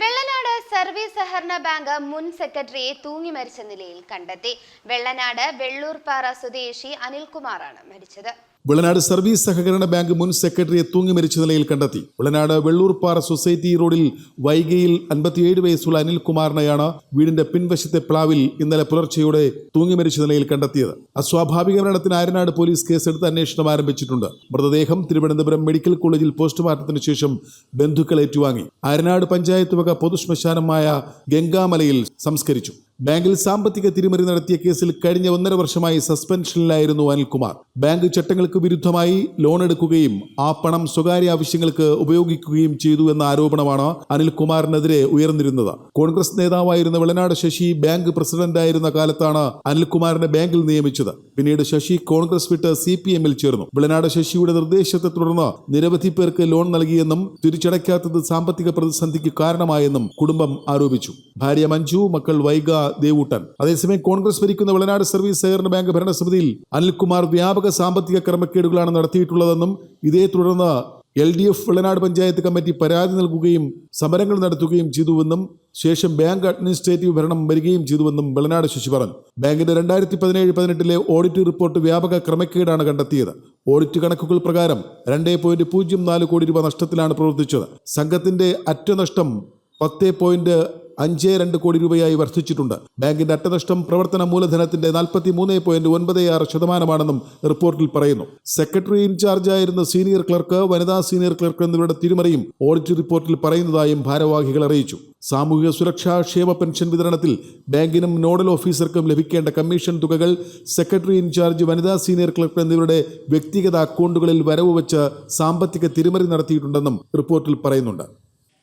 Vellanad service സഹകരണ bank മുൻ സെക്രട്ടറിയെ തൂങ്ങി മരിച്ച നിലയിൽ കണ്ടെത്തി. വെള്ളനാട് വെള്ളൂർപ്പാറ സ്വദേശി അനിൽകുമാറാണ് മരിച്ചത്. വെള്ളനാട് സർവീസ് സഹകരണ ബാങ്ക് മുൻ സെക്രട്ടറിയെ തൂങ്ങി മരിച്ച നിലയിൽ കണ്ടെത്തി. വിളനാട് വെള്ളൂർപ്പാറ സൊസൈറ്റി റോഡിൽ വൈകയിൽ അൻപത്തിയേഴ് വയസ്സുള്ള അനിൽകുമാറിനെയാണ് വീടിന്റെ പിൻവശത്തെ പ്ലാവിൽ ഇന്നലെ പുലർച്ചെയോടെ തൂങ്ങി മരിച്ച നിലയിൽ കണ്ടെത്തിയത്. അസ്വാഭാവിക മരണത്തിന് ആരനാട് പോലീസ് കേസെടുത്ത് അന്വേഷണം ആരംഭിച്ചിട്ടുണ്ട്. മൃതദേഹം തിരുവനന്തപുരം മെഡിക്കൽ കോളേജിൽ പോസ്റ്റ്മോർട്ടത്തിന് ശേഷം ബന്ധുക്കൾ ഏറ്റുവാങ്ങി. ആരനാട് പഞ്ചായത്ത് വക പൊതുശ്മശാനമായ ഗംഗാമലയിൽ സംസ്കരിച്ചു. ബാങ്കിൽ സാമ്പത്തിക തിരിമറി നടത്തിയ കേസിൽ കഴിഞ്ഞ ഒന്നര വർഷമായി സസ്പെൻഷനിലായിരുന്നു അനിൽകുമാർ. ബാങ്ക് ചട്ടങ്ങൾക്ക് വിരുദ്ധമായി ലോൺ എടുക്കുകയും ആ പണം സ്വകാര്യ ആവശ്യങ്ങൾക്ക് ഉപയോഗിക്കുകയും ചെയ്തു എന്ന ആരോപണമാണ് അനിൽകുമാറിനെതിരെ ഉയർന്നിരുന്നത്. കോൺഗ്രസ് നേതാവായിരുന്ന വെളനാട് ശശി ബാങ്ക് പ്രസിഡന്റായിരുന്ന കാലത്താണ് അനിൽകുമാറിനെ ബാങ്കിൽ നിയമിച്ചത്. പിന്നീട് ശശി കോൺഗ്രസ് വിട്ട് സി പി എമ്മിൽ ചേർന്നു. വെളനാട് ശശിയുടെ നിർദ്ദേശത്തെ തുടർന്ന് നിരവധി പേർക്ക് ലോൺ നൽകിയെന്നും തിരിച്ചടയ്ക്കാത്തത് സാമ്പത്തിക പ്രതിസന്ധിക്ക് കാരണമായെന്നും കുടുംബം ആരോപിച്ചു. ഭാര്യ മഞ്ജു മക്കൾ വൈഗ ദേവൂട്ടൻ. അതേസമയം കോൺഗ്രസ് ഭരിക്കുന്ന വിളനാട് സർവീസ് സഹകരണ ബാങ്ക് ഭരണസമിതിയിൽ അനിൽകുമാർ വ്യാപക സാമ്പത്തിക ക്രമക്കേടുകളാണ് നടത്തിയിട്ടുള്ളതെന്നും ഇതേ തുടർന്ന് L D F Vilanad panchayat committee പരാതി നൽകുകയും സമരങ്ങൾ നടത്തുകയും ചെയ്തുവെന്നും ശേഷം ബാങ്ക് അഡ്മിനിസ്ട്രേറ്റീവ് ഭരണം വരികയും ചെയ്തുവെന്നും വെളനാട് ശശി പറഞ്ഞു. ബാങ്കിന്റെ രണ്ടായിരത്തി പതിനേഴ് പതിനെട്ടിലെ ഓഡിറ്റ് റിപ്പോർട്ട് വ്യാപക ക്രമക്കേടാണ് കണ്ടെത്തിയത്. ഓഡിറ്റ് കണക്കുകൾ പ്രകാരം രണ്ടേ പോയിന്റ് പൂജ്യം നാല് കോടി രൂപ നഷ്ടത്തിലാണ് പ്രവർത്തിച്ചത്. സംഘത്തിന്റെ അറ്റനഷ്ടം പത്ത് പോയിന്റ് അഞ്ച് രണ്ട് കോടി രൂപയായി വർദ്ധിച്ചിട്ടുണ്ട്. ബാങ്കിന്റെ അറ്റനഷ്ടം പ്രവർത്തന മൂലധനത്തിന്റെ നാൽപ്പത്തി മൂന്ന് പോയിന്റ് ഒൻപത് ആറ് ശതമാനമാണെന്നും റിപ്പോർട്ടിൽ പറയുന്നു. സെക്രട്ടറി ഇൻചാർജായിരുന്ന സീനിയർ ക്ലർക്ക് വനിതാ സീനിയർ ക്ലർക്ക് എന്നിവരുടെ തിരിമറിയും ഓഡിറ്റ് റിപ്പോർട്ടിൽ പറയുന്നതായും ഭാരവാഹികൾ അറിയിച്ചു. സാമൂഹിക സുരക്ഷാ ക്ഷേമ പെൻഷൻ വിതരണത്തിൽ ബാങ്കിനും നോഡൽ ഓഫീസർക്കും ലഭിക്കേണ്ട കമ്മീഷൻ തുകകൾ സെക്രട്ടറി ഇൻചാർജ് വനിതാ സീനിയർ ക്ലർക്ക് എന്നിവരുടെ വ്യക്തിഗത അക്കൗണ്ടുകളിൽ വരവ് വെച്ച് സാമ്പത്തിക തിരിമറി നടത്തിയിട്ടുണ്ടെന്നും റിപ്പോർട്ടിൽ പറയുന്നുണ്ട്.